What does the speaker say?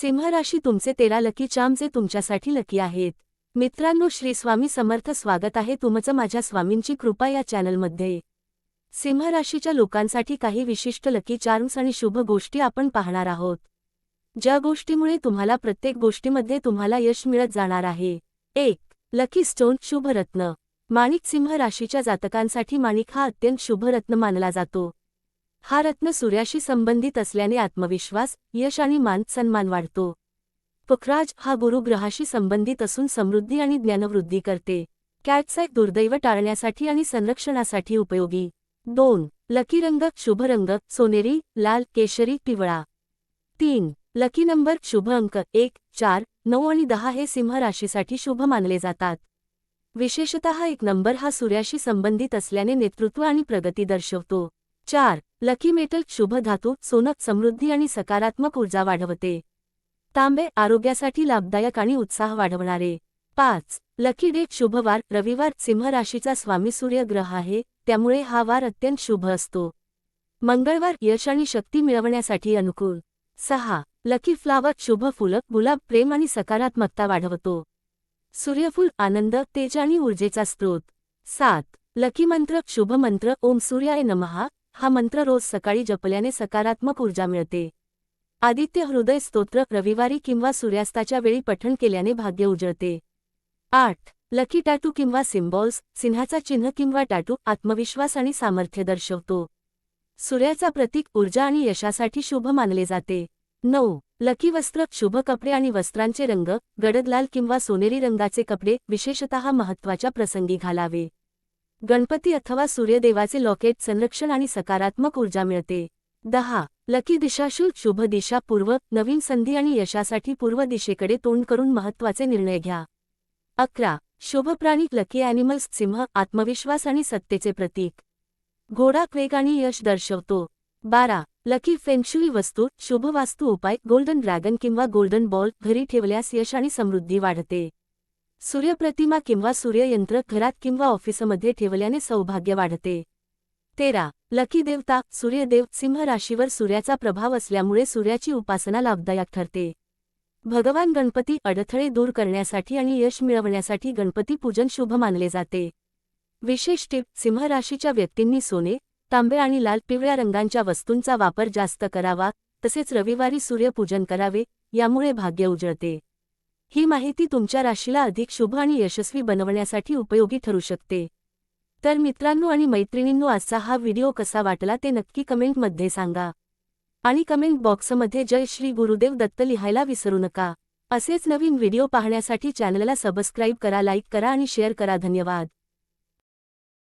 सिंह राशी तुमचे तेरा लकी चामचे तुमच्यासाठी लकी आहेत. मित्रांनो श्री स्वामी समर्थ स्वागत आहे तुमचं माझ्या स्वामींची कृपा या चॅनलमध्ये. सिंह राशीच्या लोकांसाठी काही विशिष्ट लकी चार्म्स आणि शुभ गोष्टी आपण पाहणार आहोत. ज्या गोष्टीमुळे तुम्हाला प्रत्येक गोष्टीमध्ये तुम्हाला यश मिळत जाणार आहे. एक लकी स्टोन शुभ रत्न माणिक सिंह राशीच्या जातकांसाठी माणिक हा अत्यंत शुभरत्न मानला जातो. हा रत्न सूर्याशी संबंधित असल्याने आत्मविश्वास यश आणि मान सन्मान वाढतो. पुखराज हा गुरुग्रहाशी संबंधित असून समृद्धी आणि ज्ञानवृद्धी करते. कॅटचा एक दुर्दैव टाळण्यासाठी आणि संरक्षणासाठी उपयोगी. दोन. लकी रंग शुभ रंग सोनेरी लाल केशरी पिवळा. तीन. लकी नंबर शुभ अंक एक चार नऊ आणि दहा हे सिंह राशीसाठी शुभ मानले जातात. विशेषतः एक नंबर हा सूर्याशी संबंधित असल्याने नेतृत्व आणि प्रगती दर्शवतो. चार लकी मेटल शुभ धातू सोनक समृद्धी आणि सकारात्मक ऊर्जा वाढवते. तांबे आरोग्यासाठी लाभदायक आणि उत्साह वाढवणारे. पाच लकी डेट शुभवार रविवार सिंह राशीचा स्वामी सूर्य ग्रह आहे त्यामुळे हा वार अत्यंत शुभ असतो. मंगळवार यश आणि शक्ती मिळवण्यासाठी अनुकूल. सहा लकी फ्लावर शुभ फुलं गुलाब प्रेम आणि सकारात्मकता वाढवतो. सूर्यफूल आनंद तेज आणि ऊर्जेचा स्रोत. सात लकी मंत्र शुभ मंत्र ओम सूर्याय नमहा हा मंत्र रोज सकाळी जपल्याने सकारात्मक ऊर्जा मिळते. आदित्य हृदय स्तोत्र रविवारी किंवा सूर्यास्ताच्या वेळी पठण केल्याने भाग्य उजळते. आठ. लकी टॅटू किंवा सिम्बॉल्स सिंहाचा चिन्ह किंवा टॅटू आत्मविश्वास आणि सामर्थ्य दर्शवतो. सूर्याचा प्रतीक ऊर्जा आणि यशासाठी शुभ मानले जाते. नऊ. लकी वस्त्र शुभ कपडे आणि वस्त्रांचे रंग गडद लाल किंवा सोनेरी रंगाचे कपडे विशेषतः महत्त्वाच्या प्रसंगी घालावे. गणपती अथवा सूर्यदेवाचे लॉकेट संरक्षण आणि सकारात्मक ऊर्जा मिळते. दहा. लकी दिशाशूल शुभ दिशा पूर्व नवीन संधी आणि यशासाठी पूर्व दिशेकडे तोंड करून महत्त्वाचे निर्णय घ्या. अकरा. शुभ प्राणी लकी ॲनिमल्स सिंह आत्मविश्वास आणि सत्तेचे प्रतीक. घोडा क्वेग आणि यश दर्शवतो. बारा. लकी फेंगशुई वस्तू शुभ वास्तू उपाय गोल्डन ड्रॅगन किंवा गोल्डन बॉल घरी ठेवल्यास यश आणि समृद्धी वाढते. सूर्यप्रतिमा किंवा सूर्ययंत्र घरात किंवा ऑफिसमध्ये ठेवल्याने सौभाग्य वाढते. तेरा. लकी देवता सूर्यदेव सिंह राशीवर सूर्याचा प्रभाव असल्यामुळे सूर्याची उपासना लाभदायक ठरते. भगवान गणपती अडथळे दूर करण्यासाठी आणि यश मिळवण्यासाठी गणपती पूजन शुभ मानले जाते. विशेष टिप सिंह राशीच्या व्यक्तींनी सोने तांबे आणि लाल पिवळ्या रंगांच्या वस्तूंचा वापर जास्त करावा तसेच रविवारी सूर्यपूजन करावे यामुळे भाग्य उजळते. ही माहिती तुमच्या राशीला अधिक शुभ आणि यशस्वी बनवण्यासाठी उपयोगी ठरू शकते. तर मित्रांनो आणि मैत्रिणींनो आजचा हा व्हिडिओ कसा वाटला ते नक्की कमेंटमध्ये सांगा. आणि कमेंट बॉक्समध्ये जय श्री गुरुदेव दत्त लिहायला विसरू नका. असेच नवीन व्हिडिओ पाहण्यासाठी चॅनलला सबस्क्राईब करा लाईक करा आणि शेअर करा. धन्यवाद.